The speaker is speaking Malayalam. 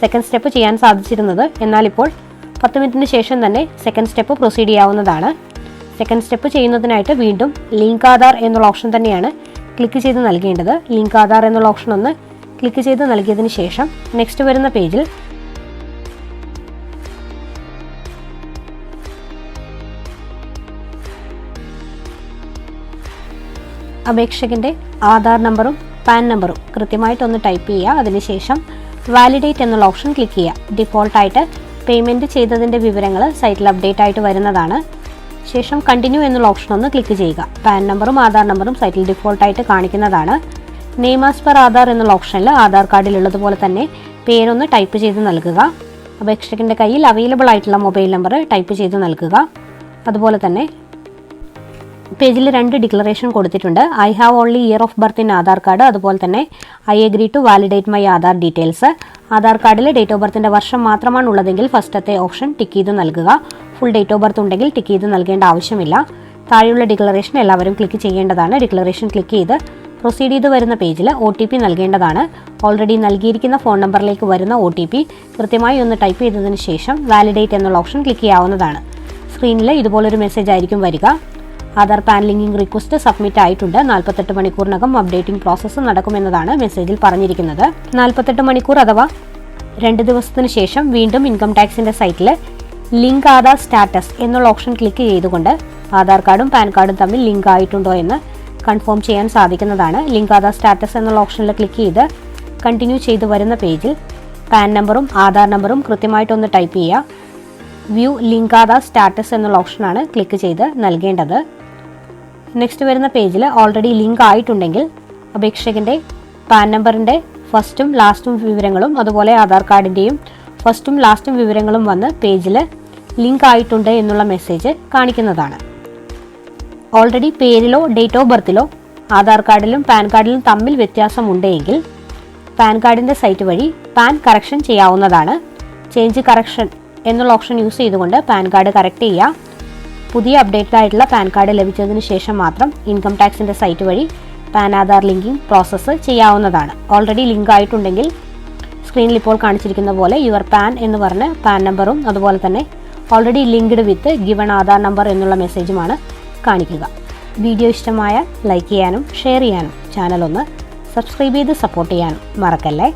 സെക്കൻഡ് സ്റ്റെപ്പ് ചെയ്യാൻ സാധിച്ചിരുന്നത്. എന്നാൽ ഇപ്പോൾ പത്ത് മിനിറ്റിന് ശേഷം തന്നെ സെക്കൻഡ് സ്റ്റെപ്പ് പ്രൊസീഡ് ചെയ്യാവുന്നതാണ്. സെക്കൻഡ് സ്റ്റെപ്പ് ചെയ്യുന്നതിനായിട്ട് വീണ്ടും ലിങ്ക് ആധാർ എന്നുള്ള ഓപ്ഷൻ തന്നെയാണ് ക്ലിക്ക് ചെയ്ത് നൽകേണ്ടത്. ലിങ്ക് ആധാർ എന്നുള്ള ഓപ്ഷൻ ഒന്ന് ക്ലിക്ക് ചെയ്ത് നൽകിയതിന് ശേഷം നെക്സ്റ്റ് വരുന്ന പേജിൽ അപേക്ഷകന്റെ ആധാർ നമ്പറും പാൻ നമ്പറും കൃത്യമായിട്ടൊന്ന് ടൈപ്പ് ചെയ്യുക. അതിനുശേഷം വാലിഡേറ്റ് എന്നുള്ള ഓപ്ഷൻ ക്ലിക്ക് ചെയ്യുക. ഡിഫോൾട്ടായിട്ട് പേയ്മെന്റ് ചെയ്തതിന്റെ വിവരങ്ങൾ സൈറ്റിൽ അപ്ഡേറ്റ് ആയിട്ട് വരുന്നതാണ്. ശേഷം കണ്ടിന്യൂ എന്നുള്ള ഓപ്ഷൻ ഒന്ന് ക്ലിക്ക് ചെയ്യുക. പാൻ നമ്പറും ആധാർ നമ്പറും സൈറ്റിൽ ഡിഫോൾട്ടായിട്ട് കാണിക്കുന്നതാണ്. നെയിം ആസ് പെർ ആധാർ എന്നുള്ള ഓപ്ഷനിൽ ആധാർ കാർഡിലുള്ളതുപോലെ തന്നെ പേരൊന്ന് ടൈപ്പ് ചെയ്ത് നൽകുക. അപേക്ഷകന്റെ കയ്യിൽ അവൈലബിൾ ആയിട്ടുള്ള മൊബൈൽ നമ്പർ ടൈപ്പ് ചെയ്ത് നൽകുക. അതുപോലെ തന്നെ പേജിൽ രണ്ട് ഡിക്ലറേഷൻ കൊടുത്തിട്ടുണ്ട്. I have only year of birth in Aadhaar card അതുപോലെ തന്നെ I agree to validate my Aadhaar details Aadhaar കാർഡിൽ ഡേറ്റ് ഓഫ് ബർത്തിന്റെ വർഷം മാത്രമാണ് ഉള്ളതെങ്കിൽ ഫസ്റ്റത്തെ ഓപ്ഷൻ ടിക്ക് ചെയ്ത് നൽകുക. ഫുൾ ഡേറ്റ് ഓഫ് ബർത്ത് ഉണ്ടെങ്കിൽ ടിക്ക് ചെയ്ത് നൽകേണ്ട ആവശ്യമില്ല. താഴെയുള്ള ഡിക്ലറേഷൻ എല്ലാവരും ക്ലിക്ക് ചെയ്യേണ്ടതാണ്. ഡിക്ലറേഷൻ ക്ലിക്ക് ചെയ്ത് പ്രൊസീഡ് ചെയ്ത് വരുന്ന പേജിൽ ഒ ടി പി നൽകേണ്ടതാണ്. ഓൾറെഡി നൽകിയിരിക്കുന്ന ഫോൺ നമ്പറിലേക്ക് വരുന്ന ഒ ടി പി കൃത്യമായി ഒന്ന് ടൈപ്പ് ചെയ്തതിന് ശേഷം വാലിഡേറ്റ് എന്നുള്ള ഓപ്ഷൻ ക്ലിക്ക് ചെയ്യാവുന്നതാണ്. സ്ക്രീനിൽ ഇതുപോലൊരു മെസ്സേജ് ആയിരിക്കും വരിക. Aadhaar PAN linking request submit ആയിട്ടുണ്ട് നാൽപ്പത്തെട്ട് മണിക്കൂറിനകം അപ്ഡേറ്റിംഗ് പ്രോസസ്സ് നടക്കുമെന്നതാണ് മെസ്സേജിൽ പറഞ്ഞിരിക്കുന്നത്. നാൽപ്പത്തെട്ട് മണിക്കൂർ അഥവാ രണ്ട് ദിവസത്തിന് ശേഷം വീണ്ടും ഇൻകം ടാക്സിന്റെ സൈറ്റിൽ ലിങ്ക് ആധാർ സ്റ്റാറ്റസ് എന്നുള്ള ഓപ്ഷൻ ക്ലിക്ക് ചെയ്തുകൊണ്ട് ആധാർ കാർഡും പാൻ കാർഡും തമ്മിൽ ലിങ്ക് ആയിട്ടുണ്ടോ എന്ന് കൺഫേം ചെയ്യാൻ സാധിക്കുന്നതാണ്. ലിങ്ക് ആധാർ സ്റ്റാറ്റസ് എന്നുള്ള ഓപ്ഷനിൽ ക്ലിക്ക് ചെയ്ത് കണ്ടിന്യൂ ചെയ്ത് വരുന്ന പേജിൽ പാൻ നമ്പറും ആധാർ നമ്പറും കൃത്യമായിട്ടൊന്ന് ടൈപ്പ് ചെയ്യുക. വ്യൂ ലിങ്ക് ആധാർ സ്റ്റാറ്റസ് എന്നുള്ള ഓപ്ഷനാണ് ക്ലിക്ക് ചെയ്ത് നൽകേണ്ടത്. നെക്സ്റ്റ് വരുന്ന പേജിൽ ഓൾറെഡി ലിങ്ക് ആയിട്ടുണ്ടെങ്കിൽ അപേക്ഷകന്റെ പാൻ നമ്പറിന്റെ ഫസ്റ്റും ലാസ്റ്റും വിവരങ്ങളും അതുപോലെ ആധാർ കാർഡിന്റെയും ഫസ്റ്റും ലാസ്റ്റും വിവരങ്ങളും വന്ന് പേജിൽ ലിങ്ക് ആയിട്ടുണ്ട് എന്നുള്ള മെസ്സേജ് കാണിക്കുന്നതാണ്. ഓൾറെഡി പേരിലോ ഡേറ്റ് ഓഫ് ബർത്തിലോ ആധാർ കാർഡിലും പാൻ കാർഡിലും തമ്മിൽ വ്യത്യാസമുണ്ടെങ്കിൽ പാൻ കാർഡിന്റെ സൈറ്റ് വഴി പാൻ കറക്ഷൻ ചെയ്യാവുന്നതാണ്. ചേഞ്ച് കറക്ഷൻ എന്നുള്ള ഓപ്ഷൻ യൂസ് ചെയ്തുകൊണ്ട് പാൻ കാർഡ് കറക്റ്റ് ചെയ്യുക. പുതിയ അപ്ഡേറ്റഡ് ആയിട്ടുള്ള പാൻ കാർഡ് ലഭിച്ചതിന് ശേഷം മാത്രം ഇൻകം ടാക്സിന്റെ സൈറ്റ് വഴി പാൻ ആധാർ ലിങ്കിങ് പ്രോസസ്സ് ചെയ്യാവുന്നതാണ്. ഓൾറെഡി ലിങ്ക് ആയിട്ടുണ്ടെങ്കിൽ സ്ക്രീനിൽ ഇപ്പോൾ കാണിച്ചിരിക്കുന്ന പോലെ യുവർ പാൻ എന്ന് പറഞ്ഞ് പാൻ നമ്പറും അതുപോലെ തന്നെ already linked with given Aadhaar number എന്നുള്ള മെസ്സേജുമാണ് കാണിക്കുക. വീഡിയോ ഇഷ്ടമായ ലൈക്ക് ചെയ്യാനും ഷെയർ ചെയ്യാനും ചാനൽ ഒന്ന് സബ്സ്ക്രൈബ് ചെയ്ത് സപ്പോർട്ട് ചെയ്യാനും മറക്കല്ലേ?